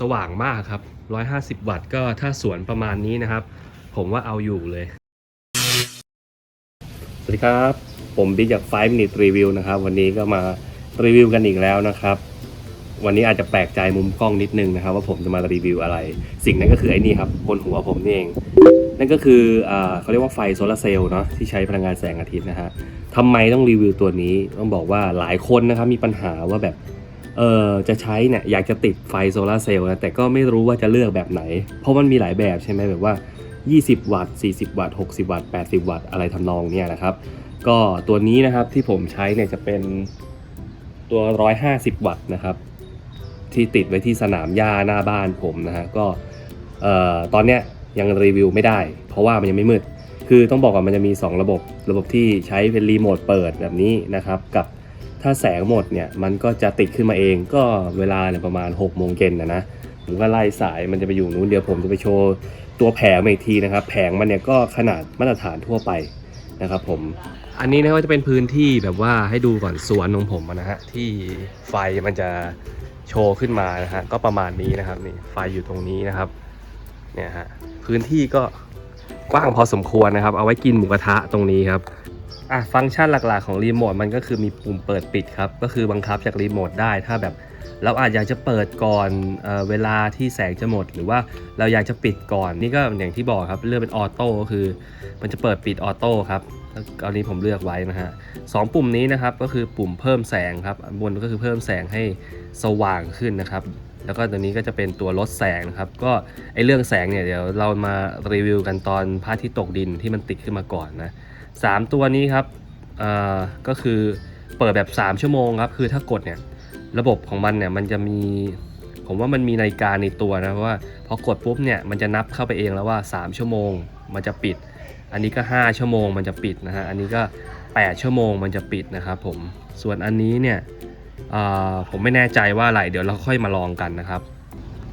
สว่างมากครับ 150 วัตต์ก็ถ้าสวนประมาณนี้นะครับ ผมว่าเอาอยู่เลย สวัสดีครับ ผมบิ๊กจาก5 Minute Review นะครับ วันนี้ก็มารีวิวกันอีกแล้วนะครับ วันนี้อาจจะแปลกใจมุมกล้องนิดนึงนะครับ ว่าผมจะมารีวิวอะไร สิ่งนั้นก็คือไอ้นี่ครับ บนหัวผมนี่เอง นั่นก็คืออเขาเรียกว่าไฟโซลาเซลล์เนาะที่ใช้พลังงานแสงอาทิตย์นะฮะทำไมต้องรีวิวตัวนี้ต้องบอกว่าหลายคนนะครับมีปัญหาว่าแบบ เออจะใช้เนี่ยอยากจะติดไฟโซลาเซลล์นะแต่ก็ไม่รู้ว่าจะเลือกแบบไหน เพราะมันมีหลายแบบใช่ไหมแบบว่า 20 วัตต์ 40 วัตต์ 60 วัตต์ 80 วัตต์อะไรทำนองเนี่ยนะครับ ก็ตัวนี้นะครับที่ผมใช้เนี่ยจะเป็นตัว 150 วัตต์นะครับ ที่ติดไว้ที่สนามหญ้าหน้าบ้านผมนะฮะก็เอ่อตอนเนี้ยยังรีวิวไม่ได้ เพราะว่ามันยังไม่มืด คือต้องบอกว่ามันจะมี 2 ระบบ ระบบที่ใช้เป็นรีโมทเปิดแบบนี้นะครับกับ ถ้าแสงหมดเนี่ยมันก็จะติดขึ้นมาเองก็เวลาเนี่ยประมาณ6โมงเย็นนะนะผมก็ไล่สายมันจะไปอยู่นู้นเดี๋ยวผมจะไปโชว์ตัวแผงอีกทีนะครับ แผงมันเนี่ยก็ขนาดมาตรฐานทั่วไปนะครับผมอันนี้นะก็จะเป็นพื้นที่แบบว่าให้ดูก่อนสวนของผมนะฮะที่ไฟมันจะโชว์ขึ้นมานะฮะก็ประมาณนี้นะครับนี่ไฟอยู่ตรงนี้นะครับเนี่ยฮะพื้นที่ก็กว้างพอสมควรนะครับ เอาไว้กินหมูกระทะตรงนี้ครับ อะฟังก์ชันหลักๆของรีโมทมันก็คือมีปุ่มเปิดปิดครับ ก็คือบังคับจากรีโมทได้ ถ้าแบบเราอาจอยากจะเปิดก่อนเอเวลาที่แสงจะหมด หรือว่าเราอยากจะปิดก่อนนี่ก็อย่างที่บอกครับเลือกเป็นออโต้ก็คือมันจะเปิดปิดออโต้ครับอันนี้ผมเลือกไว้นะฮะสองปุ่มนี้นะครับก็คือปุ่มเพิ่มแสงครับบนก็คือเพิ่มแสงให้สว่างขึ้นนะครับแล้วก็ตัวนี้ก็จะเป็นตัวลดแสงนะครับ ก็ไอเรื่องแสงเนี่ยเดี๋ยวเรามารีวิวกันตอนพระอาทิตย์ตกดินที่มันติดขึ้นมาก่อนนะ สามตัวนี้ครับอ่อก็คือเปิดแบบ 3 ชั่วโมงครับ คือถ้ากดเนี่ยระบบของมันเนี่ยมันจะมี ผมว่ามันมีนาฬิกาในตัวนะเพราะว่าพอกดปุ๊บเนี่ยมันจะนับเข้าไปเองแล้วว่า 3 ชั่วโมงมันจะปิด อันนี้ก็ 5 ชั่วโมงมันจะปิดนะฮะอันนี้ก็ 8 ชั่วโมงมันจะปิดนะครับผมส่วนอันนี้เนี่ยอ่าผมไม่แน่ใจว่าอะไรเดี๋ยวเราค่อยมาลองกันนะครับ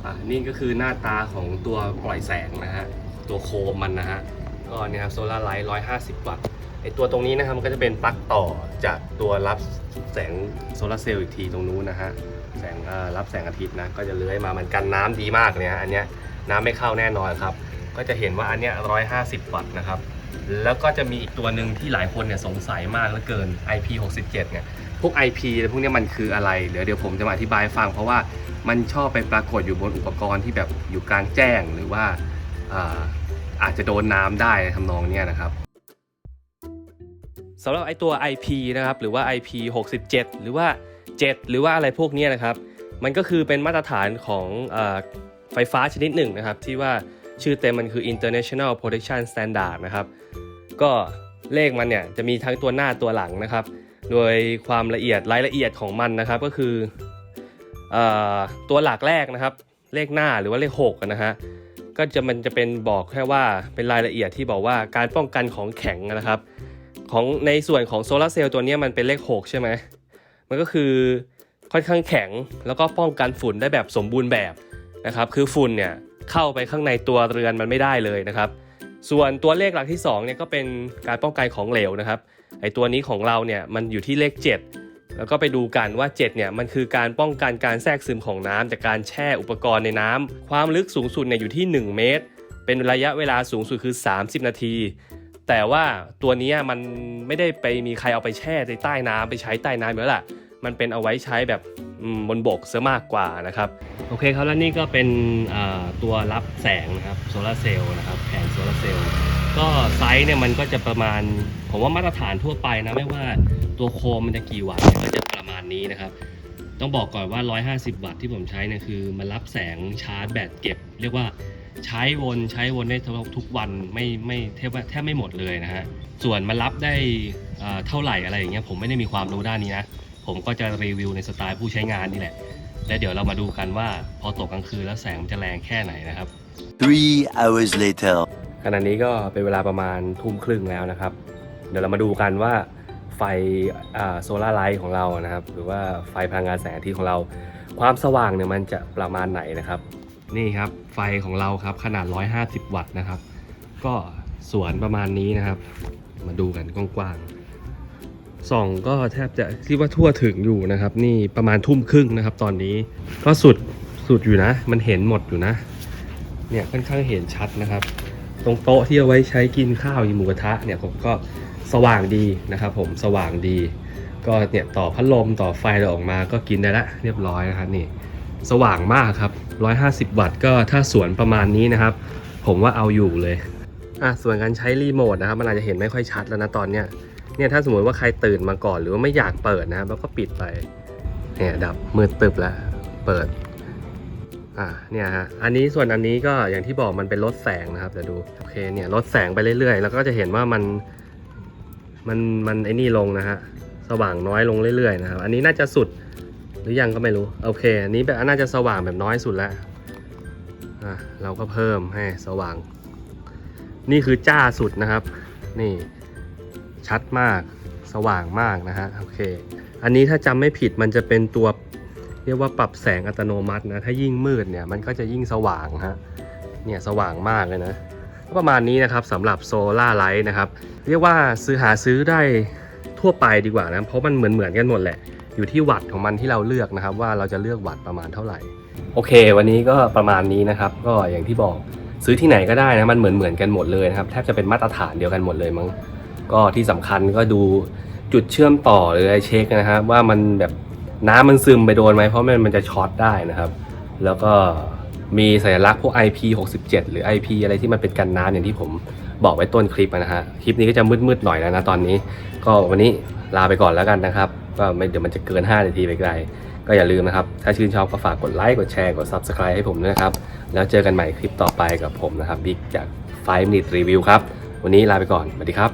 อะนี่ก็คือหน้าตาของตัวปล่อยแสงนะฮะตัวโคมมันนะฮะ ก็เนี่ยครับโซลาร์ไลท์150วัตต์ไอตัวตรงนี้นะครับมันก็จะเป็นปลั๊กต่อจากตัวรับแสงโซลาร์เซลล์อีกทีตรงนู้นนะฮะแสงรับแสงอาทิตย์นะก็จะเลื้อยมามันกันน้ำดีมากเลยฮะอันเนี้ยน้ำไม่เข้าแน่นอนครับ ก็จะเห็นว่าอันเนี้ย150วัตต์นะครับแล้วก็จะมีอีกตัวหนึ่งที่หลายคนเนี่ยสงสัยมากเหลือเกิน IP67 เนี่ยพวก IP พวกเนี้ยมันคืออะไร เดี๋ยวเดี๋ยวผมจะมาอธิบายฟัง เพราะว่ามันชอบไปปรากฏอยู่บนอุปกรณ์ที่แบบอยู่กลางแจ้งหรือว่า อาจจะโดนน้ำได้ทำนองเนี้ยนะครับสำหรับไอตัว IP นะครับหรือว่า IP 67 หรือว่า 7 หรือว่าอะไรพวกนี้นะครับ มันก็คือเป็นมาตรฐานของอไฟฟ้าชนิดหนึ่งนะครับ ที่ว่าชื่อเต็มมันคือ International Protection Standard นะครับ ก็เลขมันเนี่ยจะมีทั้งตัวหน้าตัวหลังนะครับ โดยความละเอียดรายละเอียดของมันนะครับก็คือเออตัวหลักแรกนะครับ เลขหน้าหรือว่าเลข6นะฮะ ก็จะมันจะเป็นบอกแค่ว่าเป็นรายละเอียดที่บอกว่าการป้องกันของแข็งนะครับของในส่วนของโซลาร์เซลล์ตัวนี้มันเป็นเลข 6 ใช่ไหมมันก็คือค่อนข้างแข็งแล้วก็ป้องกันฝุ่นได้แบบสมบูรณ์แบบนะครับ คือฝุ่นเนี่ยเข้าไปข้างในตัวเรือนมันไม่ได้เลยนะครับ ส่วนตัวเลขหลักที่2เนี่ยก็เป็นการป้องกันของเหลวนะครับไอตัวนี้ของเราเนี่ยมันอยู่ที่เลข 7 แล้วก็ไปดูกันว่า 7 เนี่ย มันคือการป้องกันการแทรกซึมของน้ำจากการแช่อุปกรณ์ในน้ำความลึกสูงสุดเนี่ยอยู่ที่ 1 เมตร เป็นระยะเวลาสูงสุดคือ 30 นาที แต่ว่าตัวนี้มันไม่ได้ไปมีใครเอาไปแช่ในใต้น้ำไปใช้ใต้น้ำอยู่แล้วล่ะ มันเป็นเอาไว้ใช้แบบบนบกซะมากกว่านะครับ โอเคครับ แล้วนี่ก็เป็นตัวรับแสงนะครับโซลาเซลล์นะครับแผงโซลาเซลล์ก็ไซส์เนี่ยมันก็จะประมาณ ผมว่ามาตรฐานทั่วไปนะไม่ว่าตัวโคมมันจะกี่วัตต์ก็จะประมาณนี้นะครับ ต้องบอกก่อนว่า 150 วัตต์ที่ผมใช้เนี่ยคือ มันรับแสงชาร์จแบตเก็บ เรียกว่าใช้วนใช้วนได้ทุกวันไม่ไม่แทบแทบไม่หมดเลยนะฮะส่วนมันรับได้เอ่อเท่าไหร่อะไรอย่างเงี้ยผมไม่ได้มีความรู้ด้านนี้นะ ผมก็จะรีวิวในสไตล์ผู้ใช้งานนี่แหละ และเดี๋ยวเรามาดูกันว่าพอตกกลางคืนแล้วแสงมันจะแรงแค่ไหนนะครับ Three hours later. ขณะนี้ก็เป็นเวลาประมาณทุ่มครึ่งแล้วนะครับ เดี๋ยวเรามาดูกันว่าไฟโซลาร์ไลท์ของเรานะครับ หรือว่าไฟพลังงานแสงอาทิตย์ของเรา ความสว่างเนี่ยมันจะประมาณไหนนะครับ นี่ครับไฟของเราครับขนาด 150 วัตต์นะครับ ก็สวนประมาณนี้นะครับ มาดูกันกว้างๆ ส่องก็แทบจะที่ว่าทั่วถึงอยู่นะครับ นี่ประมาณทุ่มครึ่งนะครับ ตอนนี้ก็สุดสุดอยู่นะ มันเห็นหมดอยู่นะเนี่ยค่อนข้างเห็นชัดนะครับ ตรงโต๊ะที่เอาไว้ใช้กินข้าวหมูกระทะเนี่ยผมก็สว่างดีนะครับ ผมสว่างดี ก็เนี่ยต่อพัดลมต่อไฟเราออกมาก็กินได้ละเรียบร้อยนะครับนี่สว่างมากครับ 150 วัตต์ก็ถ้าสวนประมาณนี้นะครับ ผมว่าเอาอยู่เลยอะส่วนการใช้รีโมทนะครับ มันอาจจะเห็นไม่ค่อยชัดแล้วนะตอนเนี้ย เนี่ยถ้าสมมติว่าใครตื่นมาก่อนหรือว่าไม่อยากเปิดนะครับแล้วก็ปิดไปเนี่ยดับมืดตึบแล้วเปิดอ่าเนี่ยฮะอันนี้ส่วนอันนี้ก็อย่างที่บอกมันเป็นลดแสงนะครับเดี๋ยวดูโอเคเนี่ยลดแสงไปเรื่อยๆ แล้วก็จะเห็นว่ามันมันมันไอ้นี่ลงนะฮะสว่างน้อยลงเรื่อยๆนะครับ อันนี้น่าจะสุดหรือยังก็ไม่รู้โอเค อันนี้แบบน่าจะสว่างแบบน้อยสุดแล้วอะเราก็เพิ่มให้สว่าง นี่คือจ้าสุดนะครับ นี่ ชัดมากสว่างมากนะฮะโอเค อันนี้ถ้าจำไม่ผิดมันจะเป็นตัวเรียกว่าปรับแสงอัตโนมัตินะถ้ายิ่งมืดเนี่ยมันก็จะยิ่งสว่างฮะเนี่ยสว่างมากเลยนะประมาณนี้นะครับสำหรับโซล่าไลท์นะครับเรียกว่าซื้อหาซื้อได้ทั่วไปดีกว่านะเพราะมันเหมือนเหมือนกันหมดแหละ อยู่ที่วัตต์ของมันที่เราเลือกนะครับ ว่าเราจะเลือกวัตต์ประมาณเท่าไหร่ โอเค วันนี้ก็ประมาณนี้นะครับ ก็อย่างที่บอกซื้อที่ไหนก็ได้นะมันเหมือนเหมือนกันหมดเลยนะครับแทบจะเป็นมาตรฐานเดียวกันหมดเลยมั้ง ก็ที่สำคัญก็ดูจุดเชื่อมต่อหรืออะไรเช็คนะครับว่ามันแบบน้ำมันซึมไปโดนไหมเพราะมันมันจะช็อตได้นะครับ แล้วก็มีสัญลักษณ์พวก IP67 หรือ IP อะไรที่มันเป็นกันน้ำอย่างที่ผมบอกไว้ต้นคลิปนะฮะคลิปนี้ก็จะมืดๆหน่อยแล้วนะตอนนี้ ก็วันนี้ลาไปก่อนแล้วกันนะครับก็ไม่เดี๋ยวมันจะเกิน 5 นาทีไปไกลก็อย่าลืมนะครับ ถ้าชื่นชอบก็ฝากกดไลค์กดแชร์กด Subscribe ให้ผมด้วยนะครับ แล้วเจอกันใหม่คลิปต่อไปกับผมนะครับบิ๊กจาก5 Minute Review ครับ วันนี้ลาไปก่อนสวัสดีครับ